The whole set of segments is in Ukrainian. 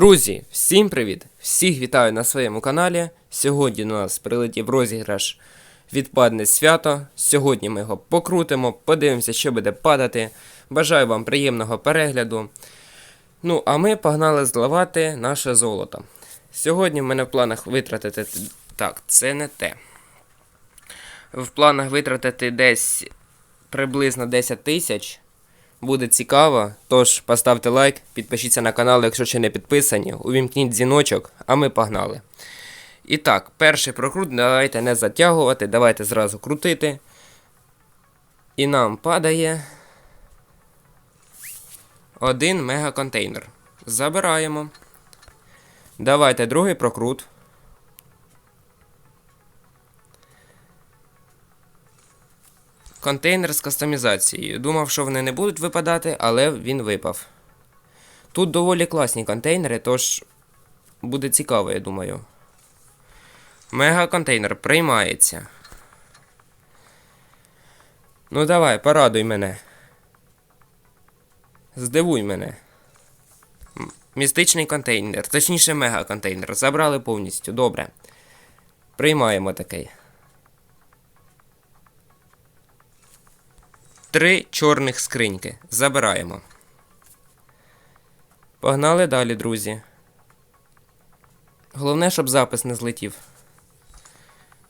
Друзі, всім привіт! Всіх вітаю на своєму каналі. Сьогодні у нас прилетів розіграш Відпадне свято. Сьогодні ми його покрутимо, подивимося, що буде падати. Бажаю вам приємного перегляду. Ну, а ми погнали зливати наше золото. Сьогодні в мене в планах витратити. Так, це не те. В планах витратити десь приблизно 10 тисяч. Буде цікаво, тож поставте лайк, підпишіться на канал, якщо ще не підписані, увімкніть дзвіночок, а ми погнали. І так, перший прокрут, давайте не затягувати, давайте зразу крутити. І нам падає один мегаконтейнер. Забираємо. Давайте другий прокрут. Контейнер з кастомізацією. Думав, що вони не будуть випадати, але він випав. Тут доволі класні контейнери, тож буде цікаво, я думаю. Мега-контейнер приймається. Ну давай, порадуй мене. Здивуй мене. Містичний контейнер, точніше мега-контейнер. Забрали повністю. Добре. Приймаємо такий. Три чорних скриньки. Забираємо. Погнали далі, друзі. Головне, щоб запис не злетів.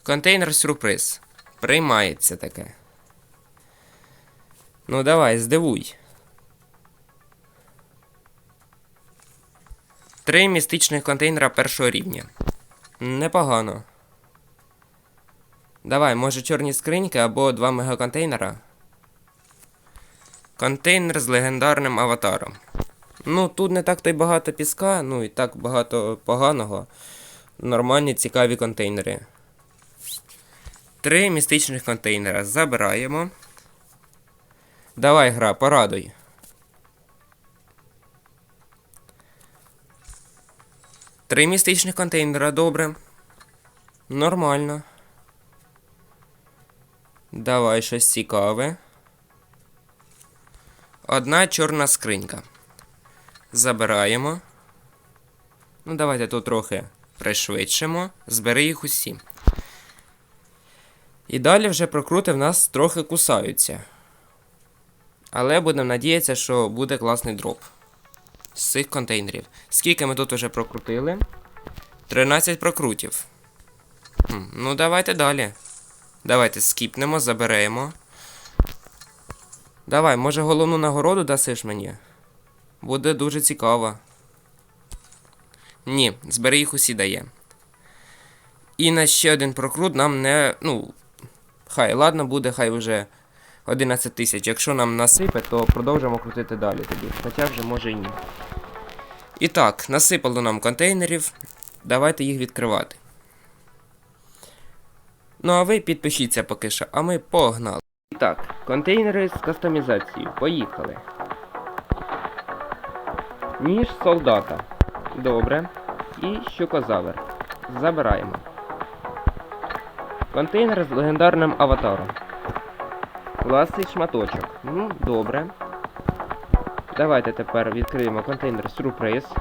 Контейнер сюрприз. Приймається таке. Ну давай, здивуй. Три містичних контейнера першого рівня. Непогано. Давай, може чорні скриньки або два мегаконтейнера. Контейнер з легендарним аватаром. Ну, тут не так то й багато піска, ну і так багато поганого. Нормальні цікаві контейнери. Три містичних контейнера забираємо. Давай, гра, порадуй. Три містичних контейнера, добре. Нормально. Давай щось цікаве. Одна чорна скринька. Забираємо. Ну, давайте тут трохи пришвидшимо. Збери їх усі. І далі вже прокрути в нас трохи кусаються. Але будемо надіятися, що буде класний дроп з цих контейнерів. Скільки ми тут вже прокрутили? 13 прокрутів. Хм, ну, давайте далі. Давайте скіпнемо, заберемо. Давай, може головну нагороду дасиш мені? Буде дуже цікаво. Ні, збери їх усі дає. І на ще один прокрут нам не. Ну. Хай, ладно, буде, хай вже 11 тисяч. Якщо нам насипе, то продовжимо крутити далі тоді. Хоча вже може і ні. І так, насипало нам контейнерів. Давайте їх відкривати. Ну а ви підпишіться поки що, а ми погнали. Так, контейнери з кастомізацією. Поїхали. Ніж солдата. Добре. І щукозавр. Забираємо. Контейнер з легендарним аватаром. Класний шматочок. Ну, добре. Давайте тепер відкриємо контейнер сюрприз.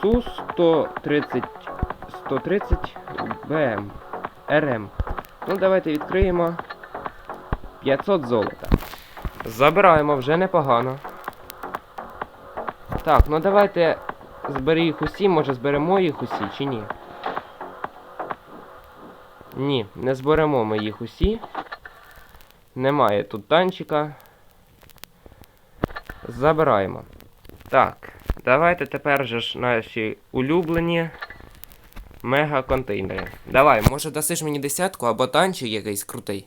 Су 130 130 БМ. РМ. Ну, давайте відкриємо 500 золота. Забираємо вже непогано. Так, ну давайте збери їх усі, може зберемо їх усі чи ні? Ні, не зберемо ми їх усі. Немає тут танчика. Забираємо. Так, давайте тепер же ж наші улюблені мега-контейнери. Давай, може дасиш мені десятку або танчик якийсь крутий.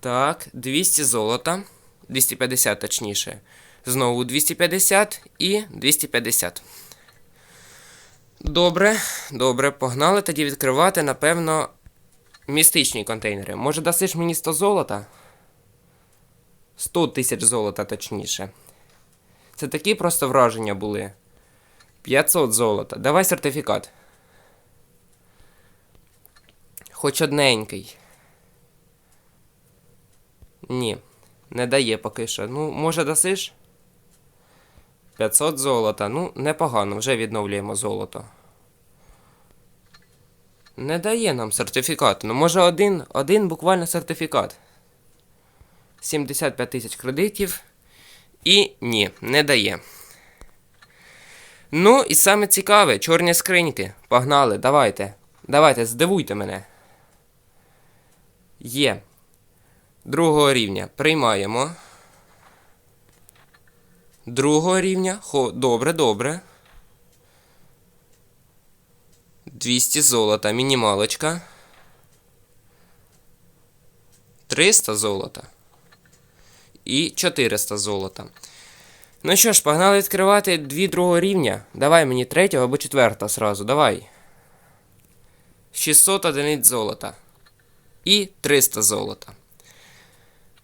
Так, 200 золота. 250 точніше. Знову 250 і 250. Добре, добре, погнали тоді відкривати, напевно, містичні контейнери. Може дасиш мені 100 золота? 100 тисяч золота, точніше. Це такі просто враження були. 500 золота. Давай сертифікат. Хоч одненький. Ні, не дає поки що. Ну, може дасиш? 500 золота. Ну, непогано, вже відновлюємо золото. Не дає нам сертифікату. Ну, може один, один буквально сертифікат. 75 тисяч кредитів. І ні, не дає. Ну, і саме цікаве, чорні скриньки. Погнали, давайте. Давайте, здивуйте мене. Є. Другого рівня приймаємо. Другого рівня. Хо, добре, добре. 200 золота, мінімалочка. 300 золота. І 400 золота. Ну що ж, погнали відкривати дві другого рівня. Давай мені третього або четвертого сразу, давай. 600 одиниць золота. І 300 золота.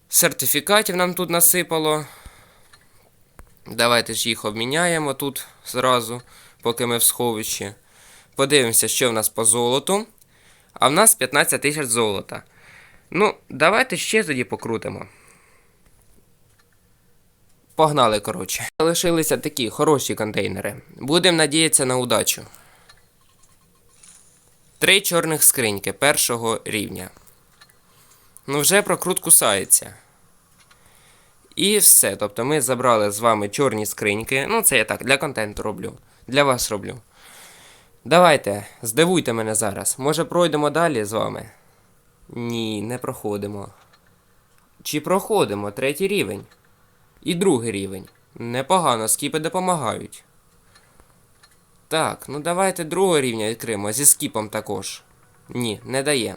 Сертифікатів нам тут насипало. Давайте ж їх обміняємо тут зразу, поки ми в сховищі. Подивимося, що в нас по золоту. А в нас 15 тисяч золота. Ну, давайте ще тоді покрутимо. Погнали, коротше. Залишилися такі хороші контейнери. Будемо надіятися на удачу. Три чорних скриньки першого рівня. Ну, вже прокрут кусається. І все. Тобто ми забрали з вами чорні скриньки. Ну, це я так, для контенту роблю. Для вас роблю. Давайте, здивуйте мене зараз. Може пройдемо далі з вами? Ні, не проходимо. Чи проходимо третій рівень? І другий рівень. Непогано, скіпи допомагають. Так, ну давайте другого рівня відкриємо. Зі скіпом також. Ні, не дає.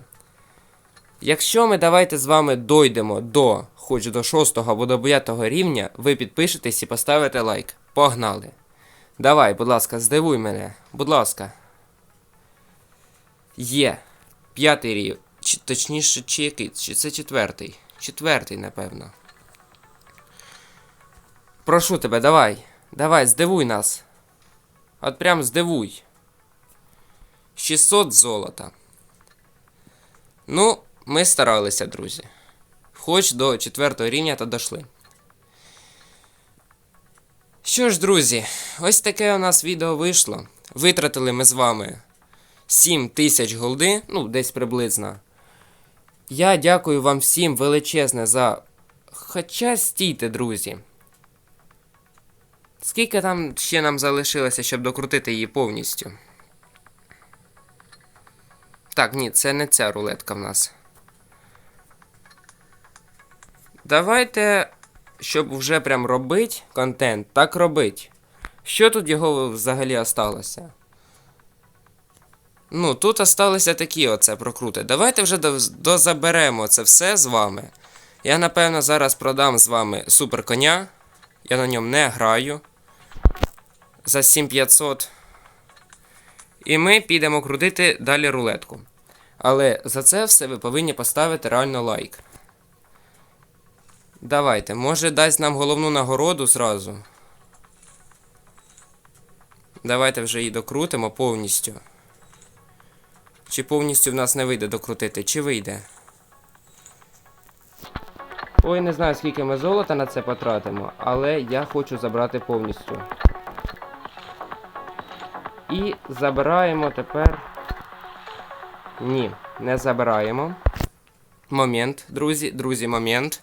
Якщо ми давайте з вами дойдемо до хоч до 6 або до 9 рівня, ви підпишетесь і поставите лайк. Погнали. Давай, будь ласка, здивуй мене. Будь ласка. Є. П'ятий рівень. Точніше, чи який? Чи це четвертий? Четвертий, напевно. Прошу тебе, давай. Давай, здивуй нас. От прям здивуй. 600 золота. Ну, ми старалися, друзі. Хоч до четвертого рівня та дошли. Що ж, друзі, ось таке у нас відео вийшло. Витратили ми з вами 7 тисяч голди, ну, десь приблизно. Я дякую вам всім величезне за. Хоча стійте, друзі. Скільки там ще нам залишилося, щоб докрутити її повністю? Так, ні, це не ця рулетка в нас. Давайте, щоб вже прям робити контент, так робить. Що тут його взагалі осталося? Ну, тут осталися такі оце прокрути. Давайте вже дозаберемо це все з вами. Я, напевно, зараз продам з вами супер коня. Я на ньому не граю. За 7500. І ми підемо крутити далі рулетку. Але за це все ви повинні поставити реально лайк. Давайте, може дасть нам головну нагороду зразу. Давайте вже її докрутимо повністю. Чи повністю в нас не вийде докрутити, чи вийде? Ой, не знаю, скільки ми золота на це потратимо, але я хочу забрати повністю. І забираємо тепер. Ні, не забираємо. Момент, друзі, друзі, момент.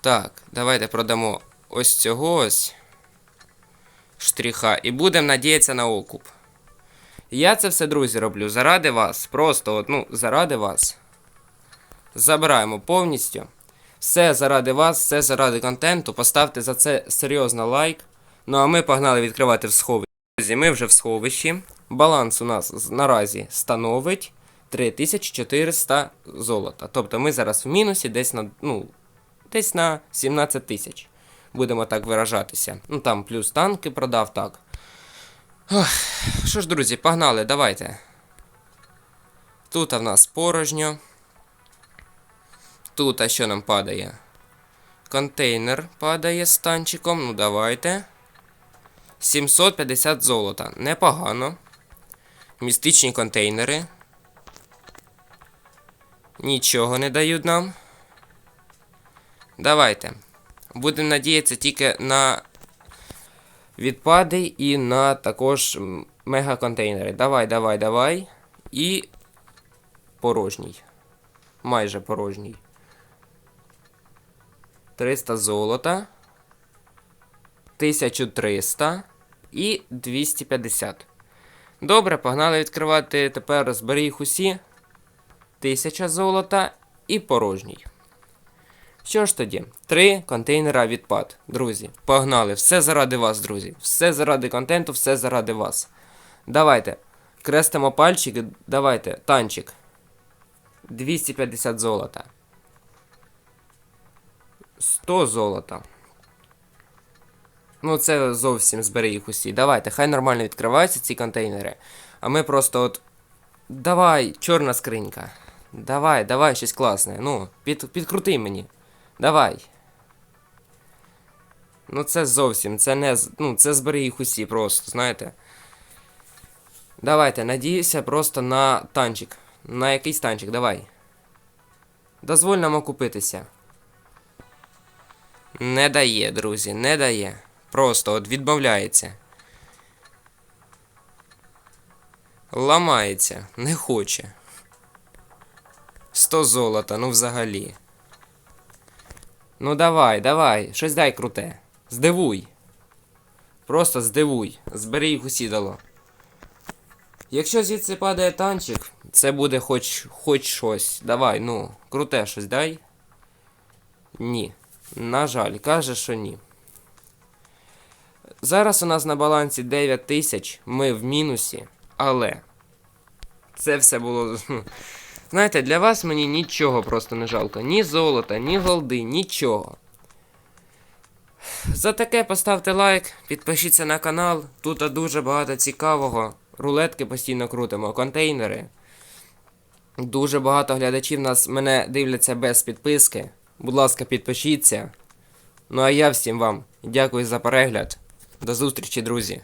Так, давайте продамо ось цього ось штриха і будемо надіятися на окуп. Я це все, друзі, роблю заради вас. Просто, от, ну, заради вас. Забираємо повністю. Все заради вас, все заради контенту. Поставте за це серйозно лайк. Ну а ми погнали відкривати в сховищі. Друзі, ми вже в сховищі. Баланс у нас наразі становить 3400 золота. Тобто ми зараз в мінусі десь на, ну, десь на 17 тисяч. Будемо так виражатися. Ну там плюс танки продав, так. Ох, що ж, друзі, погнали, давайте. Тут в нас порожньо. Тут а що нам падає? Контейнер падає з танчиком. Ну давайте. 750 золота. Непогано. Містичні контейнери. Нічого не дають нам. Давайте. Будемо надіятися тільки на відпади і на також мегаконтейнери. Давай, давай, давай. І порожній. Майже порожній. 300 золота. 1300 і 250. Добре, погнали відкривати тепер збери їх усі. 1000 золота і порожній. Що ж тоді? Три контейнера відпад. Друзі, погнали. Все заради вас, друзі. Все заради контенту, все заради вас. Давайте. Крестимо пальчики. Давайте. Танчик. 250 золота. 100 золота. Ну, це зовсім збери їх усі. Давайте, хай нормально відкриваються ці контейнери. А ми просто от. Давай, чорна скринька. Давай, давай, щось класне. Ну, під, підкрути мені. Давай. Ну, це зовсім, це не. Ну, це збери їх усі просто, знаєте. Давайте, надіюся просто на танчик. На якийсь танчик, давай. Дозволь нам окупитися. Не дає, друзі, не дає. Просто от відмовляється. Ламається, не хоче. 100 золота, ну взагалі. Ну давай, давай, щось дай круте. Здивуй. Просто здивуй. Збери їх усі дало. Якщо звідси падає танчик, це буде хоч, хоч щось. Давай, ну, круте щось дай. Ні. На жаль, каже, що ні. Зараз у нас на балансі 9 тисяч, ми в мінусі, але це все було. Знаєте, для вас мені нічого просто не жалко. Ні золота, ні голди, нічого. За таке поставте лайк, підпишіться на канал. Тут дуже багато цікавого. Рулетки постійно крутимо, контейнери. Дуже багато глядачів нас мене дивляться без підписки. Будь ласка, підпишіться. Ну а я всім вам дякую за перегляд. До зустрічі, друзі.